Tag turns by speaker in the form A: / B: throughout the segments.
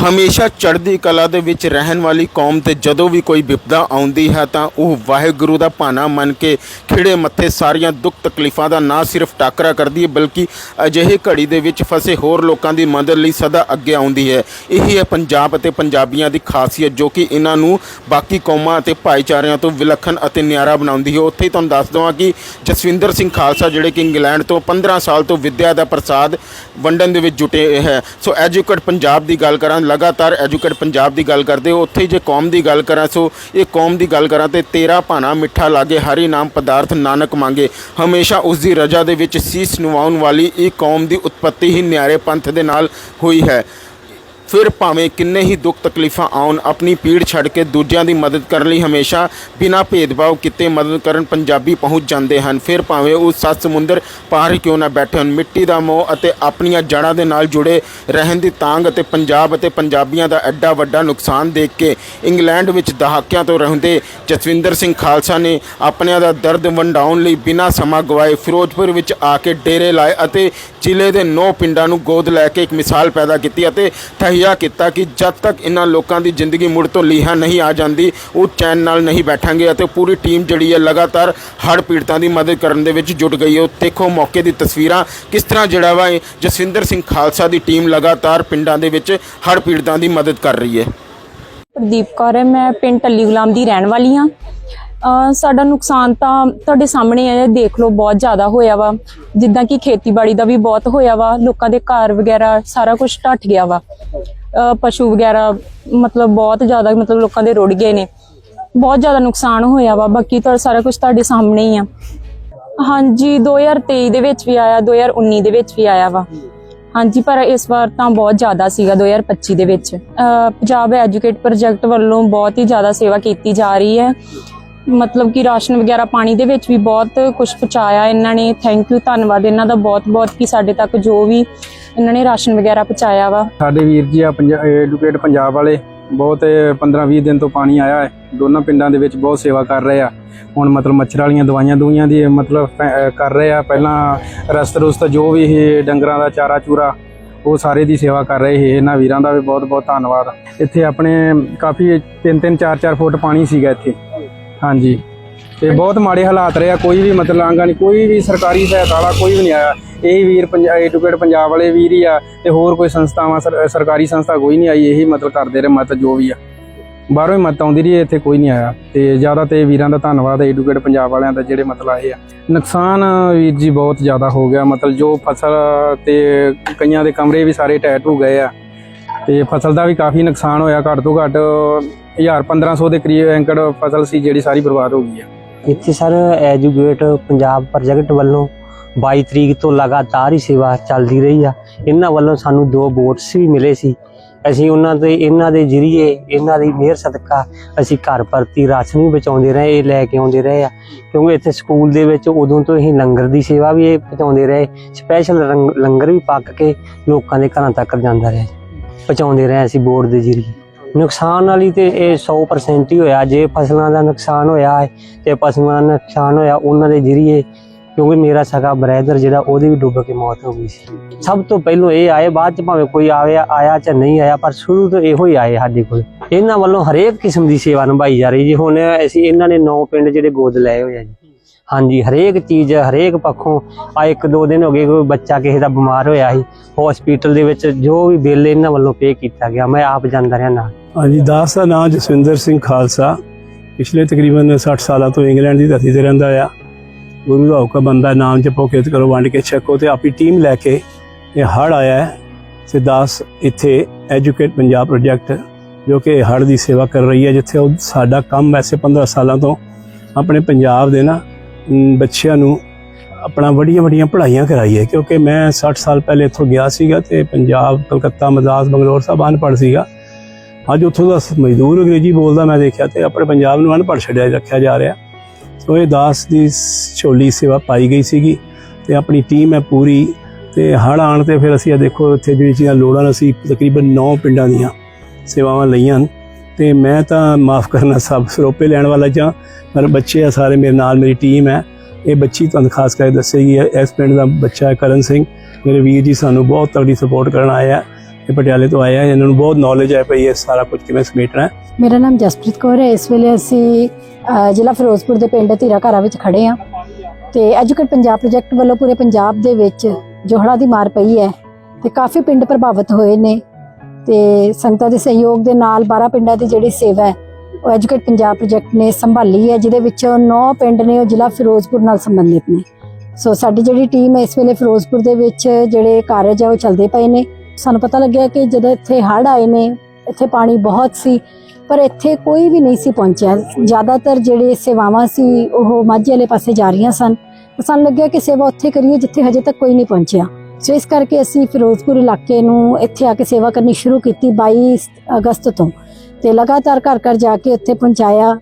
A: ਹਮੇਸ਼ਾ ਚੜ੍ਹਦੀ ਕਲਾ ਦੇ ਵਿੱਚ ਰਹਿਣ ਵਾਲੀ ਕੌਮ ਤੇ ਜਦੋਂ ਵੀ ਕੋਈ ਵਿਪਦਾ ਆਉਂਦੀ ਹੈ ਤਾਂ ਉਹ ਵਾਹਿਗੁਰੂ ਦਾ ਭਾਣਾ ਮੰਨ ਕੇ ਖਿੜੇ ਮੱਥੇ ਸਾਰੀਆਂ ਦੁੱਖ ਤਕਲੀਫਾਂ ਦਾ ਨਾ ਸਿਰਫ ਟਾਕਰਾ ਕਰਦੀ ਹੈ, ਬਲਕਿ ਅਜਿਹੇ ਘੜੀ ਦੇ ਵਿੱਚ ਫਸੇ ਹੋਰ ਲੋਕਾਂ ਦੀ ਮਦਦ ਲਈ ਸਦਾ ਅੱਗੇ ਆਉਂਦੀ ਹੈ। ਇਹੀ ਹੈ ਪੰਜਾਬ ਅਤੇ ਪੰਜਾਬੀਆਂ ਦੀ ਖਾਸੀਅਤ, ਜੋ ਕਿ ਇਹਨਾਂ ਨੂੰ ਬਾਕੀ ਕੌਮਾਂ ਅਤੇ ਭਾਈਚਾਰਿਆਂ ਤੋਂ ਵਿਲੱਖਣ ਅਤੇ ਨਿਆਰਾ ਬਣਾਉਂਦੀ ਹੈ। ਉੱਥੇ ਹੀ ਤੁਹਾਨੂੰ ਦੱਸ ਦਵਾਂ ਕਿ ਜਸਵਿੰਦਰ ਸਿੰਘ ਖਾਲਸਾ, ਜਿਹੜੇ ਕਿ ਇੰਗਲੈਂਡ ਤੋਂ 15 ਸਾਲ ਤੋਂ ਵਿੱਦਿਆ ਦਾ ਪ੍ਰਸਾਦ ਵੰਡਣ ਦੇ ਵਿੱਚ ਜੁਟੇ ਹੈ। ਸੋ ਐਜੂਕੇਟ ਪੰਜਾਬ ਦੀ ਗੱਲ ਕਰਾਂ ਲਗਾਤਾਰ ਐਜੂਕੇਟ ਪੰਜਾਬ ਦੀ ਗੱਲ ਕਰਦੇ ਹੋ, ਉੱਥੇ ਹੀ ਜੇ ਕੌਮ ਦੀ ਗੱਲ ਕਰਾਂ, ਸੋ ਇਹ ਕੌਮ ਦੀ ਗੱਲ ਕਰਾਂ ਤੇ ਤੇਰਾ ਭਾਣਾ ਮਿੱਠਾ ਲਾਗੇ, ਹਰੀ ਨਾਮ ਪਦਾਰਥ ਨਾਨਕ ਮੰਗੇ। ਹਮੇਸ਼ਾ ਉਸ ਦੀ ਰਜਾ ਦੇ ਵਿੱਚ ਸੀਸ ਨਿਵਾਉਣ ਵਾਲੀ ਇਹ ਕੌਮ ਦੀ ਉਤਪਤੀ ਹੀ ਨਿਆਰੇ ਪੰਥ ਦੇ ਨਾਲ ਹੋਈ ਹੈ। ਫਿਰ ਭਾਵੇਂ ਕਿੰਨੇ ਹੀ ਦੁੱਖ ਤਕਲੀਫਾਂ ਆਉਣ, ਆਪਣੀ ਪੀੜ ਛੱਡ ਕੇ ਦੂਜਿਆਂ ਦੀ ਮਦਦ ਕਰਨ ਲਈ ਹਮੇਸ਼ਾ ਬਿਨਾਂ ਭੇਦਭਾਵ ਕੀਤੇ ਮਦਦ ਕਰਨ ਪੰਜਾਬੀ ਪਹੁੰਚ ਜਾਂਦੇ ਹਨ। ਫਿਰ ਭਾਵੇਂ ਉਹ ਸੱਤ ਸਮੁੰਦਰ ਪਾਰ ਕਿਉਂ ਨਾ ਬੈਠੇ ਹਨ ਮਿੱਟੀ ਦਾ ਮੋਹ ਅਤੇ ਆਪਣੀਆਂ ਜੜ੍ਹਾਂ ਦੇ ਨਾਲ ਜੁੜੇ ਰਹਿਣ ਦੀ ਤਾਂਗ ਅਤੇ ਪੰਜਾਬ ਅਤੇ ਪੰਜਾਬੀਆਂ ਦਾ ਐਡਾ ਵੱਡਾ ਨੁਕਸਾਨ ਦੇਖ ਕੇ ਇੰਗਲੈਂਡ ਵਿੱਚ ਦਹਾਕਿਆਂ ਤੋਂ ਰਹਿੰਦੇ ਜਸਵਿੰਦਰ ਸਿੰਘ ਖਾਲਸਾ ਨੇ ਆਪਣਿਆਂ ਦਾ ਦਰਦ ਵੰਡਾਉਣ ਲਈ ਬਿਨਾਂ ਸਮਾਂ ਗਵਾਏ ਫਿਰੋਜ਼ਪੁਰ ਵਿੱਚ ਆ ਕੇ ਡੇਰੇ ਲਾਏ ਅਤੇ ਜ਼ਿਲ੍ਹੇ ਦੇ ਨੌ ਪਿੰਡਾਂ ਨੂੰ ਗੋਦ ਲੈ ਕੇ ਇੱਕ ਮਿਸਾਲ ਪੈਦਾ ਕੀਤੀ ਅਤੇ ਤਹੀਆ ਕੀਤਾ ਕਿ ਜਦ ਤੱਕ ਇਹਨਾਂ ਲੋਕਾਂ ਦੀ ਜ਼ਿੰਦਗੀ ਮੁੜ ਤੋਂ ਲੀਹਾਂ ਨਹੀਂ ਆ ਜਾਂਦੀ, ਉਹ ਚੈਨ ਨਾਲ ਨਹੀਂ ਬੈਠਾਂਗੇ ਅਤੇ ਪੂਰੀ ਟੀਮ ਜਿਹੜੀ ਹੈ ਲਗਾਤਾਰ ਹੜ੍ਹ ਪੀੜਤਾਂ ਦੀ ਮਦਦ ਕਰਨ ਦੇ ਵਿੱਚ ਜੁਟ ਗਈ ਹੈ। ਦੇਖੋ ਮੌਕੇ ਦੀ ਤਸਵੀਰਾਂ ਕਿਸ ਤਰ੍ਹਾਂ ਜਿਹੜਾ ਵਾ ਇਹ ਜਸਵਿੰਦਰ ਸਿੰਘ ਖਾਲਸਾ ਦੀ ਟੀਮ ਲਗਾਤਾਰ ਪਿੰਡਾਂ ਦੇ ਵਿੱਚ ਹੜ੍ਹ ਪੀੜਤਾਂ ਦੀ ਮਦਦ ਕਰ ਰਹੀ ਹੈ।
B: ਪ੍ਰਦੀਪ ਕੌਰ ਹੈ, ਮੈਂ ਪਿੰਡ ਟੱਲੀ ਗੁਲਾਮ ਦੀ ਰਹਿਣ ਵਾਲੀ ਹਾਂ। ਸਾਡਾ ਨੁਕਸਾਨ ਤਾਂ ਤੁਹਾਡੇ ਸਾਹਮਣੇ ਹੈ ਦੇਖ ਲਓ, ਬਹੁਤ ਜ਼ਿਆਦਾ ਹੋਇਆ ਵਾ। ਜਿੱਦਾਂ ਕਿ ਖੇਤੀਬਾੜੀ ਦਾ ਵੀ ਬਹੁਤ ਹੋਇਆ ਵਾ, ਲੋਕਾਂ ਦੇ ਘਰ ਵਗੈਰਾ ਸਾਰਾ ਕੁਝ ਢੱਟ ਗਿਆ ਵਾ। ਪਸ਼ੂ ਵਗੈਰਾ ਮਤਲਬ ਬਹੁਤ ਜ਼ਿਆਦਾ, ਮਤਲਬ ਲੋਕਾਂ ਦੇ ਰੁੜ ਗਏ ਨੇ। ਬਹੁਤ ਜ਼ਿਆਦਾ ਨੁਕਸਾਨ ਹੋਇਆ ਵਾ, ਬਾਕੀ ਤਾਂ ਸਾਰਾ ਕੁਝ ਤੁਹਾਡੇ ਸਾਹਮਣੇ ਹੀ ਆ। ਹਾਂਜੀ 2023 ਦੇ ਵਿੱਚ ਵੀ ਆਇਆ 2019 ਦੇ ਵਿੱਚ ਵੀ ਆਇਆ ਵਾ। ਹਾਂਜੀ, ਪਰ ਇਸ ਵਾਰ ਤਾਂ ਬਹੁਤ ਜ਼ਿਆਦਾ ਸੀਗਾ 2025 ਦੇ ਵਿੱਚ। ਪੰਜਾਬ ਐਜੂਕੇਟ ਪ੍ਰੋਜੈਕਟ ਵੱਲੋਂ ਬਹੁਤ ਹੀ ਜ਼ਿਆਦਾ ਸੇਵਾ ਕੀਤੀ ਜਾ ਰਹੀ ਹੈ। ਮਤਲਬ ਕਿ ਰਾਸ਼ਨ ਵਗੈਰਾ ਪਾਣੀ ਦੇ ਵਿੱਚ ਵੀ ਬਹੁਤ ਕੁਝ ਪਹੁੰਚਾਇਆ ਇਹਨਾਂ ਨੇ। ਥੈਂਕ ਯੂ ਧੰਨਵਾਦ। ਇਹਨਾਂ ਦਾ ਬਹੁਤ ਬਹੁਤ ਕਿ ਸਾਡੇ ਤੱਕ ਜੋ ਵੀ ਇਹਨਾਂ ਨੇ ਰਾਸ਼ਨ ਵਗੈਰਾ ਪਹੁੰਚਾਇਆ ਵਾ।
C: ਸਾਡੇ ਵੀਰ ਜੀ ਆ ਐਡੂਕੇਟ ਪੰਜਾਬ ਵਾਲੇ ਬਹੁਤ 15-20 ਦਿਨ ਤੋਂ ਪਾਣੀ ਆਇਆ ਹੈ। ਦੋਨਾਂ ਪਿੰਡਾਂ ਦੇ ਵਿੱਚ ਬਹੁਤ ਸੇਵਾ ਕਰ ਰਹੇ ਆ। ਹੁਣ ਮਤਲਬ ਮੱਛਰ ਵਾਲੀਆਂ ਦਵਾਈਆਂ ਦੂਈਆਂ ਦੀ ਮਤਲਬ ਕਰ ਰਹੇ ਆ। ਪਹਿਲਾਂ ਰਸਤ ਰੁਸਤ ਜੋ ਵੀ ਇਹ ਡੰਗਰਾਂ ਦਾ ਚਾਰਾ ਚੂਰਾ ਉਹ ਸਾਰੇ ਦੀ ਸੇਵਾ ਕਰ ਰਹੇ ਸੀ। ਇਹਨਾਂ ਵੀਰਾਂ ਦਾ ਵੀ ਬਹੁਤ ਬਹੁਤ ਧੰਨਵਾਦ। ਇੱਥੇ ਆਪਣੇ ਕਾਫੀ 3-3 4-4 ਫੁੱਟ ਪਾਣੀ ਸੀਗਾ ਇੱਥੇ। ਹਾਂਜੀ। ਤੇ ਬਹੁਤ ਮਾੜੇ ਹਾਲਾਤ ਰਹੇ ਆ ਕੋਈ ਵੀ ਮਤਲਬ ਆਂਗਾ ਨਹੀਂ ਕੋਈ ਵੀ ਸਰਕਾਰੀ ਸਹਾਇਤਾ ਵਾਲਾ ਕੋਈ ਵੀ ਨਹੀਂ ਆਇਆ। ਇਹ ਵੀਰ ਪੰਜਾਬ ਐਡੂਕੇਟ ਪੰਜਾਬ ਵਾਲੇ ਵੀਰ ਹੀ ਆ ਤੇ ਹੋਰ ਕੋਈ ਸੰਸਥਾਵਾਂ ਸਰਕਾਰੀ ਸੰਸਥਾ ਕੋਈ ਨਹੀਂ ਆਈ ਇਹੀ ਮਤਲਬ ਕਰਦੇ ਰਹੇ ਮਤ ਜੋ ਵੀ ਆ। ਬਾਹਰੋਂ ਹੀ ਮਤ ਆਉਂਦੀ ਰਹੀ ਹੈ, ਇੱਥੇ ਕੋਈ ਨਹੀਂ ਆਇਆ। ਤੇ ਜ਼ਿਆਦਾ ਤੇ ਵੀਰਾਂ ਦਾ ਧੰਨਵਾਦ ਐਡੂਕੇਟ ਪੰਜਾਬ ਵਾਲਿਆਂ ਦਾ ਜਿਹੜੇ ਮਤਲਬ ਆਏ ਆ। ਨੁਕਸਾਨ ਵੀਰ ਜੀ ਬਹੁਤ ਜ਼ਿਆਦਾ ਹੋ ਗਿਆ ਮਤਲਬ ਜੋ ਫਸਲ ਤੇ ਕਈਆਂ ਦੇ ਕਮਰੇ ਵੀ ਸਾਰੇ ਟੈਟ ਹੋ ਗਏ ਆ। ਤੇ ਫਸਲ ਦਾ ਵੀ ਕਾਫੀ ਨੁਕਸਾਨ ਹੋਇਆ ਘੱਟ ਤੋਂ ਘੱਟ 1000 1500 ਦੇ ਕਰੀਬ ਐਂਕੜ ਫਸਲ ਸੀ, ਜਿਹੜੀ ਸਾਰੀ ਬਰਬਾਦ ਹੋ ਗਈ ਆ।
D: ਇੱਥੇ ਸਰ ਐਜੂਕੇਟ ਪੰਜਾਬ ਪ੍ਰੋਜੈਕਟ ਵੱਲੋਂ 22 ਤਰੀਕ ਤੋਂ ਲਗਾਤਾਰ ਹੀ ਸੇਵਾ ਚੱਲਦੀ ਰਹੀ ਆ। ਇਹਨਾਂ ਵੱਲੋਂ ਸਾਨੂੰ ਦੋ ਬੋਟਸ ਵੀ ਮਿਲੇ ਸੀ। ਅਸੀਂ ਉਹਨਾਂ ਦੇ, ਇਹਨਾਂ ਦੇ ਜਰੀਏ, ਇਹਨਾਂ ਦੀ ਮਿਹਰ ਸਦਕਾ ਅਸੀਂ ਘਰ ਪਰਤੀ ਰਾਸ਼ਨ ਵੀ ਬਚਾਉਂਦੇ ਰਹੇ, ਇਹ ਲੈ ਕੇ ਆਉਂਦੇ ਰਹੇ ਆ। ਕਿਉਂਕਿ ਇੱਥੇ ਸਕੂਲ ਦੇ ਵਿੱਚ ਉਦੋਂ ਤੋਂ ਹੀ ਲੰਗਰ ਦੀ ਸੇਵਾ ਵੀ ਇਹ ਪਹੁੰਚਾਉਂਦੇ ਰਹੇ। ਸਪੈਸ਼ਲ ਲੰਗਰ ਵੀ ਪੱਕ ਕੇ ਲੋਕਾਂ ਦੇ ਘਰਾਂ ਤੱਕ ਜਾਂਦਾ ਰਿਹਾ। ਪਹੁੰਚਾਉਂਦੇ ਰਹੇ ਅਸੀਂ ਬੋਰਡ ਦੇ ਜਰੀਏ। ਨੁਕਸਾਨ ਵਾਲੀ ਤੇ ਇਹ 100% ਹੀ ਹੋਇਆ। ਜੇ ਫਸਲਾਂ ਦਾ ਨੁਕਸਾਨ ਹੋਇਆ ਹੈ ਤੇ ਪਸ਼ੂਆਂ ਦਾ ਨੁਕਸਾਨ ਹੋਇਆ, ਉਹਨਾਂ ਦੇ ਜਰੀਏ, ਕਿਉਂਕਿ ਮੇਰਾ ਸਗਾ ਬ੍ਰਦਰ ਜਿਹੜਾ, ਉਹਦੀ ਵੀ ਡੁੱਬ ਕੇ ਮੌਤ ਹੋ ਗਈ ਸੀ। ਸਭ ਤੋਂ ਪਹਿਲੋਂ ਇਹ ਆਏ, ਬਾਅਦ ਚ ਭਾਵੇਂ ਕੋਈ ਆਵੇ, ਆਇਆ ਜਾਂ ਨਹੀਂ ਆਇਆ, ਪਰ ਸ਼ੁਰੂ ਤੋਂ ਇਹੋ ਹੀ ਆਏ ਸਾਡੇ ਕੋਲ। ਇਹਨਾਂ ਵੱਲੋਂ ਹਰੇਕ ਕਿਸਮ ਦੀ ਸੇਵਾ ਨਿਭਾਈ ਜਾ ਰਹੀ ਜੀ। ਹੁਣ ਅਸੀਂ, ਇਹਨਾਂ ਨੇ ਨੌ ਪਿੰਡ ਜਿਹੜੇ ਗੋਦ ਲਏ ਹੋਏ ਆ ਜੀ। ਹਾਂਜੀ, ਹਰੇਕ ਚੀਜ਼, ਹਰੇਕ ਪੱਖੋਂ ਆ ਇੱਕ ਦੋ ਦਿਨ ਹੋ ਗਏ ਕੋਈ ਬੱਚਾ ਕਿਸੇ ਦਾ ਬਿਮਾਰ ਹੋਇਆ ਸੀ ਹਸਪੀਟਲ ਦੇ ਵਿੱਚ ਜੋ ਵੀ ਬਿੱਲ ਇਹਨਾਂ ਵੱਲੋਂ ਪੇ ਕੀਤਾ ਗਿਆ, ਮੈਂ ਆਪ ਜਾਂਦਾ ਰਿਹਾ ਨਾਲ।
E: ਹਾਂਜੀ, ਦਾਸ ਦਾ ਨਾਮ ਜਸਵਿੰਦਰ ਸਿੰਘ ਖਾਲਸਾ। ਪਿਛਲੇ ਤਕਰੀਬਨ 60 ਸਾਲਾਂ ਤੋਂ ਇੰਗਲੈਂਡ ਦੀ ਧਰਤੀ ਤੇ ਰਹਿੰਦਾ ਆ। ਗੁਰੂ ਦਾ ਹੁਕਮ ਬੰਦਾ, ਨਾਮ ਜਪੋ, ਕਿਰਤ ਕਰੋ, ਵੰਡ ਕੇ ਛਕੋ ਤੇ ਆਪਣੀ ਟੀਮ ਲੈ ਕੇ ਇਹ ਹੜ ਆਇਆ ਹੈ ਤੇ ਦਾਸ ਇੱਥੇ ਐਜੂਕੇਟ ਪੰਜਾਬ ਪ੍ਰੋਜੈਕਟ ਜੋ ਕਿ ਹੜ ਦੀ ਸੇਵਾ ਕਰ ਰਹੀ ਹੈ, ਜਿੱਥੇ ਉਹ ਸਾਡਾ ਕੰਮ ਵੈਸੇ 15 ਸਾਲਾਂ ਤੋਂ ਆਪਣੇ ਪੰਜਾਬ ਦੇ ਨਾ ਬੱਚਿਆਂ ਨੂੰ ਆਪਣਾ ਵੱਡੀਆਂ ਵੱਡੀਆਂ ਪੜ੍ਹਾਈਆਂ ਕਰਾਈ ਹੈ ਕਿਉਂਕਿ ਮੈਂ 60 ਸਾਲ ਪਹਿਲੇ ਇੱਥੋਂ ਗਿਆ ਸੀਗਾ ਤੇ ਪੰਜਾਬ, ਕਲਕੱਤਾ ਮਦਰਾਸ ਬੰਗਲੌਰ ਸਭ ਅਨਪੜ੍ਹ ਸੀਗਾ। ਅੱਜ ਉੱਥੋਂ ਦਾ ਮਜ਼ਦੂਰ ਅੰਗਰੇਜ਼ੀ ਬੋਲਦਾ ਮੈਂ ਦੇਖਿਆ ਤੇ ਆਪਣੇ ਪੰਜਾਬ ਨੂੰ ਅਨਪੜ੍ਹ ਛੱਡਿਆ ਰੱਖਿਆ ਜਾ ਰਿਹਾ। ਸੋ ਇਹ ਦਾਸ ਦੀ ਛੋਲੀ ਸੇਵਾ ਪਾਈ ਗਈ ਸੀਗੀ ਤੇ ਆਪਣੀ ਟੀਮ ਹੈ ਪੂਰੀ ਤੇ ਹੜ੍ਹ ਆਉਣ ਤੇ ਫਿਰ ਅਸੀਂ ਇਹ ਦੇਖੋ ਇੱਥੇ ਜਿਹੜੀ ਚੀਜ਼ਾਂ ਲੋੜਾਂ ਅਸੀਂ ਤਕਰੀਬਨ 9 ਪਿੰਡਾਂ ਦੀਆਂ ਸੇਵਾਵਾਂ ਲਈਆਂ ਹਨ। ਤੇ ਮੈਂ ਤਾਂ ਮਾਫ ਕਰਨਾ ਸਭ ਸਰੋਪੇ ਲੈਣ ਵਾਲਾ ਜਾਂ, ਪਰ ਬੱਚੇ ਆ ਸਾਰੇ ਮੇਰੇ ਨਾਲ, ਮੇਰੀ ਟੀਮ ਹੈ। ਇਹ ਬੱਚੀ ਤੁਹਾਨੂੰ ਖਾਸ ਕਰਕੇ ਦੱਸੇਗੀ, ਇਸ ਪਿੰਡ ਦਾ ਬੱਚਾ ਹੈ ਕਰਨ ਸਿੰਘ। ਮੇਰੇ ਵੀਰ ਜੀ ਸਾਨੂੰ ਬਹੁਤ ਤਗੜੀ ਸਪੋਰਟ ਕਰਨ ਆਏ ਇਹ ਪਟਿਆਲੇ ਤੋਂ ਆਏ ਇਹਨਾਂ ਨੂੰ ਬਹੁਤ ਨੌਲੇਜ ਹੈ ਭਈ ਇਹ ਸਾਰਾ ਕੁਝ ਕਿਵੇਂ ਸਮੇਟਣਾ ਹੈ।
F: ਮੇਰਾ ਨਾਮ ਜਸਪ੍ਰੀਤ ਕੌਰ ਹੈ। ਇਸ ਵੇਲੇ ਅਸੀਂ ਜ਼ਿਲ੍ਹਾ ਫਿਰੋਜ਼ਪੁਰ ਦੇ ਪਿੰਡ ਧੀਰਾ ਘਰਾ ਵਿੱਚ ਖੜੇ ਹਾਂ। ਤੇ ਐਜੂਕੇਟ ਪੰਜਾਬ ਪ੍ਰੋਜੈਕਟ ਵੱਲੋਂ ਪੂਰੇ ਪੰਜਾਬ ਦੇ ਵਿੱਚ ਜੋਹੜਾ ਦੀ ਮਾਰ ਪਈ ਹੈ ਤੇ ਕਾਫੀ ਪਿੰਡ ਪ੍ਰਭਾਵਿਤ ਹੋਏ ਨੇ। ਤੇ ਸੰਗਤਾਂ ਦੇ ਸਹਿਯੋਗ ਦੇ ਨਾਲ 12 ਪਿੰਡਾਂ ਦੀ ਜਿਹੜੀ ਸੇਵਾ ਹੈ, ਉਹ ਐਜੂਕੇਟ ਪੰਜਾਬ ਪ੍ਰੋਜੈਕਟ ਨੇ ਸੰਭਾਲੀ ਹੈ, ਜਿਹਦੇ ਵਿੱਚੋਂ 9 ਪਿੰਡ ਨੇ ਉਹ ਜ਼ਿਲ੍ਹਾ ਫਿਰੋਜ਼ਪੁਰ ਨਾਲ ਸੰਬੰਧਿਤ ਨੇ। ਸੋ ਸਾਡੀ ਜਿਹੜੀ ਟੀਮ ਹੈ, ਇਸ ਵੇਲੇ ਫਿਰੋਜ਼ਪੁਰ ਦੇ ਵਿੱਚ ਜਿਹੜੇ ਕਾਰਜ ਹੈ, ਉਹ ਚੱਲਦੇ ਪਏ ਨੇ। ਸਾਨੂੰ ਪਤਾ ਲੱਗਿਆ ਕਿ ਜਦੋਂ ਇੱਥੇ ਹੜ੍ਹ ਆਏ ਨੇ, ਇੱਥੇ ਪਾਣੀ ਬਹੁਤ ਸੀ, ਪਰ ਇੱਥੇ ਕੋਈ ਵੀ ਨਹੀਂ ਸੀ ਪਹੁੰਚਿਆ। ਜ਼ਿਆਦਾਤਰ ਜਿਹੜੇ ਸੇਵਾਵਾਂ ਸੀ, ਉਹ ਮਾਝੇ ਵਾਲੇ ਪਾਸੇ ਜਾ ਰਹੀਆਂ ਸਨ। ਸਾਨੂੰ ਲੱਗਿਆ ਕਿ ਸੇਵਾ ਉੱਥੇ ਕਰੀਏ, ਜਿੱਥੇ ਹਜੇ ਤੱਕ ਕੋਈ ਨਹੀਂ ਪਹੁੰਚਿਆ। ਸੋ ਇਸ ਕਰਕੇ ਅਸੀਂ ਫਿਰੋਜ਼ਪੁਰ ਇਲਾਕੇ ਨੂੰ ਇੱਥੇ ਆ ਕੇ ਸੇਵਾ ਕਰਨੀ ਸ਼ੁਰੂ ਕੀਤੀ 22 ਅਗਸਤ ਤੋਂ ਤੇ ਲਗਾਤਾਰ ਘਰ ਘਰ ਜਾ ਕੇ ਉੱਥੇ ਪਹੁੰਚਾਇਆ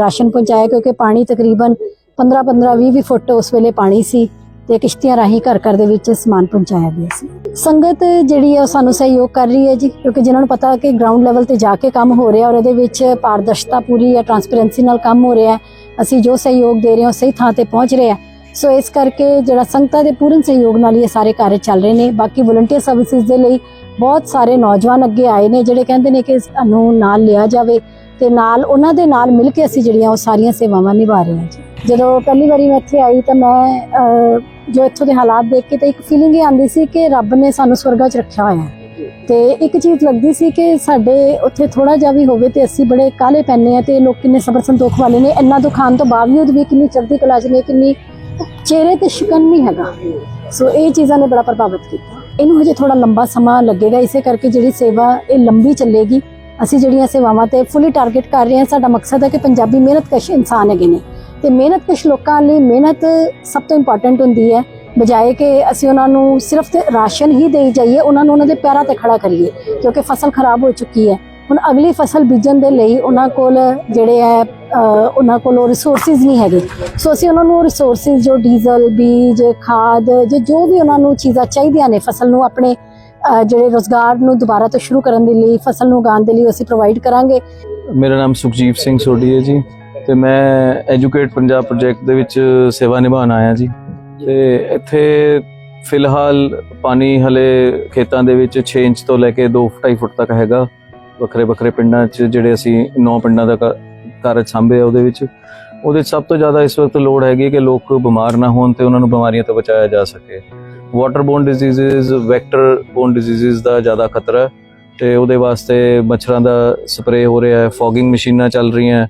F: ਰਾਸ਼ਨ ਪਹੁੰਚਾਇਆ ਕਿਉਂਕਿ ਪਾਣੀ ਤਕਰੀਬਨ 15 15 20 20 ਫੁੱਟ ਉਸ ਵੇਲੇ ਪਾਣੀ ਸੀ ਤੇ ਕਿਸ਼ਤੀਆਂ ਰਾਹੀਂ ਘਰ ਘਰ ਦੇ ਵਿੱਚ ਸਮਾਨ ਪਹੁੰਚਾਇਆ ਗਿਆ ਸੀ। ਸੰਗਤ ਜਿਹੜੀ ਹੈ ਉਹ ਸਾਨੂੰ ਸਹਿਯੋਗ ਕਰ ਰਹੀ ਹੈ ਜੀ ਕਿਉਂਕਿ ਜਿਨ੍ਹਾਂ ਨੂੰ ਪਤਾ ਕਿ ਗਰਾਊਂਡ ਲੈਵਲ ਤੇ ਜਾ ਕੇ ਕੰਮ ਹੋ ਰਿਹਾ ਔਰ ਇਹਦੇ ਵਿੱਚ ਪਾਰਦਰਸ਼ਤਾ ਪੂਰੀ ਹੈ ਟਰਾਂਸਪੇਰੈਂਸੀ ਨਾਲ ਕੰਮ ਹੋ ਰਿਹਾ ਹੈ ਅਸੀਂ ਜੋ ਸਹਿਯੋਗ ਦੇ ਰਹੇ ਹਾਂ ਸਹੀ ਥਾਂ ਤੇ ਪਹੁੰਚ ਰਿਹਾ ਸੋ ਇਸ ਕਰਕੇ ਜਿਹੜਾ ਸੰਗਤਾਂ ਦੇ ਪੂਰਨ ਸਹਿਯੋਗ ਨਾਲ ਇਹ ਸਾਰੇ ਕਾਰਜ ਚੱਲ ਰਹੇ ਨੇ। ਬਾਕੀ ਵਲੰਟੀਅਰ ਸਰਵਿਸਿਜ਼ ਦੇ ਲਈ ਬਹੁਤ ਸਾਰੇ ਨੌਜਵਾਨ ਅੱਗੇ ਆਏ ਨੇ, ਜਿਹੜੇ ਕਹਿੰਦੇ ਨੇ ਕਿ ਸਾਨੂੰ ਨਾਲ ਲਿਆ ਜਾਵੇ ਤੇ ਨਾਲ ਉਹਨਾਂ ਦੇ ਨਾਲ ਮਿਲ ਕੇ ਅਸੀਂ ਜਿਹੜੀਆਂ ਉਹ ਸਾਰੀਆਂ ਸੇਵਾਵਾਂ ਨਿਭਾ ਰਹੇ ਹਾਂ ਜੀ। ਜਦੋਂ ਪਹਿਲੀ ਵਾਰੀ ਮੈਂ ਇੱਥੇ ਆਈ ਤਾਂ ਮੈਂ ਜੋ ਇੱਥੋਂ ਦੇ ਹਾਲਾਤ ਦੇਖ ਕੇ ਤਾਂ ਇੱਕ ਫੀਲਿੰਗ ਇਹ ਆਉਂਦੀ ਸੀ ਕਿ ਰੱਬ ਨੇ ਸਾਨੂੰ ਸਵਰਗਾ 'ਚ ਰੱਖਿਆ ਹੋਇਆ ਹੈ। ਤੇ ਇੱਕ ਚੀਜ਼ ਲੱਗਦੀ ਸੀ ਕਿ ਸਾਡੇ ਉੱਥੇ ਥੋੜਾ ਜਿਹਾ ਵੀ ਹੋਵੇ ਤੇ ਅਸੀਂ ਬੜੇ ਕਾਲੇ ਪੈਨੇ ਆ ਤੇ ਲੋਕ ਕਿੰਨੇ ਸਬਰ ਸੰਤੋਖ ਵਾਲੇ ਨੇ। ਇੰਨਾ ਦੁਖਾਨ ਤੋਂ ਬਾਵਜੂਦ ਵੀ ਕਿੰਨੀ ਚੜ੍ਹਦੀ ਕਲਾ 'ਚ ਨੇ, ਕਿੰਨੀ ਚਿਹਰੇ ਤੇ ਸ਼ਿਕਨ ਨਹੀਂ ਹੈਗਾ। ਸੋ ਇਹ ਚੀਜ਼ਾਂ ਨੇ ਬੜਾ ਪ੍ਰਭਾਵਿਤ ਕੀਤਾ। ਇਹਨੂੰ ਹਜੇ ਥੋੜਾ ਲੰਬਾ ਸਮਾਂ ਲੱਗੇਗਾ। ਇਸੇ ਕਰਕੇ ਜਿਹੜੀ ਸੇਵਾ ਇਹ ਲੰਬੀ ਚੱਲੇਗੀ, ਅਸੀਂ ਜਿਹੜੀਆਂ ਸੇਵਾਵਾਂ ਤੇ ਫੁੱਲੀ ਟਾਰਗੇਟ ਕਰ ਰਹੇ ਹਾਂ, ਸਾਡਾ ਮਕਸਦ ਹੈ ਕਿ ਪੰਜਾਬੀ ਮਿਹਨਤਕਸ਼ ਇਨਸਾਨ ਹੈਗੇ ਨੇ। ਤੇ ਮਿਹਨਤਕਸ਼ ਲੋਕਾਂ ਲਈ ਮਿਹਨਤ ਸਭ ਤੋਂ ਇੰਪੋਰਟੈਂਟ ਹੁੰਦੀ ਹੈ। ਬਜਾਏ ਕਿ ਅਸੀਂ ਉਹਨਾਂ ਨੂੰ ਸਿਰਫ ਰਾਸ਼ਨ ਹੀ ਦੇਈ ਜਾਈਏ, ਉਹਨਾਂ ਨੂੰ ਉਹਨਾਂ ਦੇ ਪੈਰਾਂ ਤੇ ਖੜਾ ਕਰੀਏ, ਕਿਉਂਕਿ ਫਸਲ ਖਰਾਬ ਹੋ ਚੁੱਕੀ ਹੈ। ਹੁਣ ਅਗਲੀ ਫਸਲ ਬੀਜਣ ਦੇ ਲਈ ਉਹਨਾਂ ਕੋਲ ਜਿਹੜੇ ਹੈ ਉਹਨਾਂ ਕੋਲ ਉਹ ਰਿਸੋਰਸਿਸ ਨਹੀਂ ਹੈਗੇ। ਸੋ ਅਸੀਂ ਉਹਨਾਂ ਨੂੰ ਰਿਸੋਰਸਿਸ ਜੋ ਡੀਜ਼ਲ ਬੀਜ, ਖਾਦ ਜੋ ਜੋ ਵੀ ਉਹਨਾਂ ਨੂੰ ਚੀਜ਼ਾਂ ਚਾਹੀਦੀਆਂ ਨੇ ਫਸਲ ਨੂੰ ਆਪਣੇ ਜਿਹੜੇ ਰੋਜ਼ਗਾਰ ਨੂੰ ਦੁਬਾਰਾ ਤੋਂ ਸ਼ੁਰੂ ਕਰਨ ਦੇ ਲਈ, ਫਸਲ ਨੂੰ ਉਗਾਉਣ ਦੇ ਲਈ ਅਸੀਂ ਪ੍ਰੋਵਾਈਡ ਕਰਾਂਗੇ।
G: ਮੇਰਾ ਨਾਮ ਸੁਖਜੀਵ ਸਿੰਘ ਸੋਢੀ ਹੈ ਜੀ ਤੇ ਮੈਂ ਐਜੂਕੇਟ ਪੰਜਾਬ ਪ੍ਰੋਜੈਕਟ ਦੇ ਵਿੱਚ ਸੇਵਾ ਨਿਭਾਉਣ ਆਇਆ ਜੀ। ਤੇ ਇੱਥੇ ਫਿਲਹਾਲ ਪਾਣੀ ਹਲੇ ਖੇਤਾਂ ਦੇ ਵਿੱਚ 6 ਇੰਚ ਤੋਂ ਲੈ ਕੇ 2.5 ਫੁੱਟ ਤੱਕ ਹੈਗਾ। ਵੱਖਰੇ ਵੱਖਰੇ ਪਿੰਡਾਂ 'ਚ ਜਿਹੜੇ ਅਸੀਂ ਨੌ ਪਿੰਡਾਂ ਦਾ ਕ- ਕਾਰਜ ਸੰਭੇ ਆ ਉਹਦੇ ਵਿੱਚ, ਉਹਦੇ 'ਚ ਸਭ ਤੋਂ ਜ਼ਿਆਦਾ ਇਸ ਵਕਤ ਲੋੜ ਹੈਗੀ ਕਿ ਲੋਕ ਬਿਮਾਰ ਨਾ ਹੋਣ ਤੇ ਉਹਨਾਂ ਨੂੰ ਬਿਮਾਰੀਆਂ ਤੋਂ ਬਚਾਇਆ ਜਾ ਸਕੇ। Water borne diseases vector borne diseases ਦਾ ਜ਼ਿਆਦਾ ਖਤਰਾ ਹੈ ਤੇ ਉਹਦੇ ਵਾਸਤੇ ਮੱਛਰਾਂ ਦਾ ਸਪਰੇਅ ਹੋ ਰਿਹਾ ਹੈ ਫੌਗਿੰਗ ਮਸ਼ੀਨਾਂ ਚੱਲ ਰਹੀਆਂ ਹੈ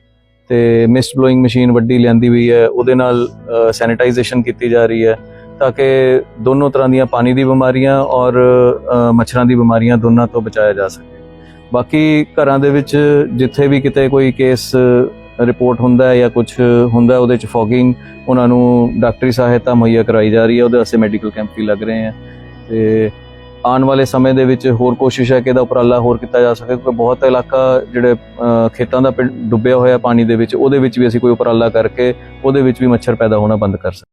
G: ਤੇ ਮਿਸਟ ਬਲੋਇੰਗ ਮਸ਼ੀਨ ਵੱਡੀ ਲਿਆਂਦੀ ਹੋਈ ਹੈ, ਉਹਦੇ ਨਾਲ ਸੈਨੀਟਾਈਜੇਸ਼ਨ ਕੀਤੀ ਜਾ ਰਹੀ ਹੈ ਤਾਂ ਕਿ ਦੋਨੋਂ ਤਰ੍ਹਾਂ ਦੀਆਂ ਪਾਣੀ ਦੀ ਬਿਮਾਰੀਆਂ ਔਰ ਮੱਛਰਾਂ ਦੀ ਬਿਮਾਰੀਆਂ ਦੋਨਾਂ ਤੋਂ ਬਚਾਇਆ ਜਾ ਸਕੇ। ਬਾਕੀ ਘਰਾਂ ਦੇ ਵਿੱਚ ਜਿੱਥੇ ਵੀ ਕਿਤੇ ਕੋਈ ਕੇਸ ਰਿਪੋਰਟ ਹੁੰਦਾ ਹੈ ਜਾਂ ਕੁਝ ਹੁੰਦਾ ਉਹਦੇ ਚ ਫੋਗਿੰਗ ਉਹਨਾਂ ਨੂੰ ਡਾਕਟਰੀ ਸਹਾਇਤਾ ਮੁਹੱਈਆ ਕਰਾਈ ਜਾ ਰਹੀ ਹੈ, ਉਹਦੇ ਵਾਸਤੇ ਮੈਡੀਕਲ ਕੈਂਪ ਵੀ ਲੱਗ ਰਹੇ ਹੈ। ਤੇ ਆਉਣ ਵਾਲੇ ਸਮੇਂ ਦੇ ਵਿੱਚ ਹੋਰ ਕੋਸ਼ਿਸ਼ ਹੈ ਕਿ ਇਹਦਾ ਉਪਰਾਲਾ ਹੋਰ ਕੀਤਾ ਜਾ ਸਕੇ, ਕਿਉਂਕਿ ਬਹੁਤ ਇਲਾਕਾ ਜਿਹੜੇ ਖੇਤਾਂ ਦਾ ਪਿੰਡ ਡੁੱਬਿਆ ਹੋਇਆ ਪਾਣੀ ਦੇ ਵਿੱਚ, ਉਹਦੇ ਵਿੱਚ ਵੀ ਅਸੀਂ ਕੋਈ ਉਪਰਾਲਾ ਕਰਕੇ ਉਹਦੇ ਵਿੱਚ ਵੀ ਮੱਛਰ ਪੈਦਾ ਹੋਣਾ ਬੰਦ ਕਰ ਸਕਦੇ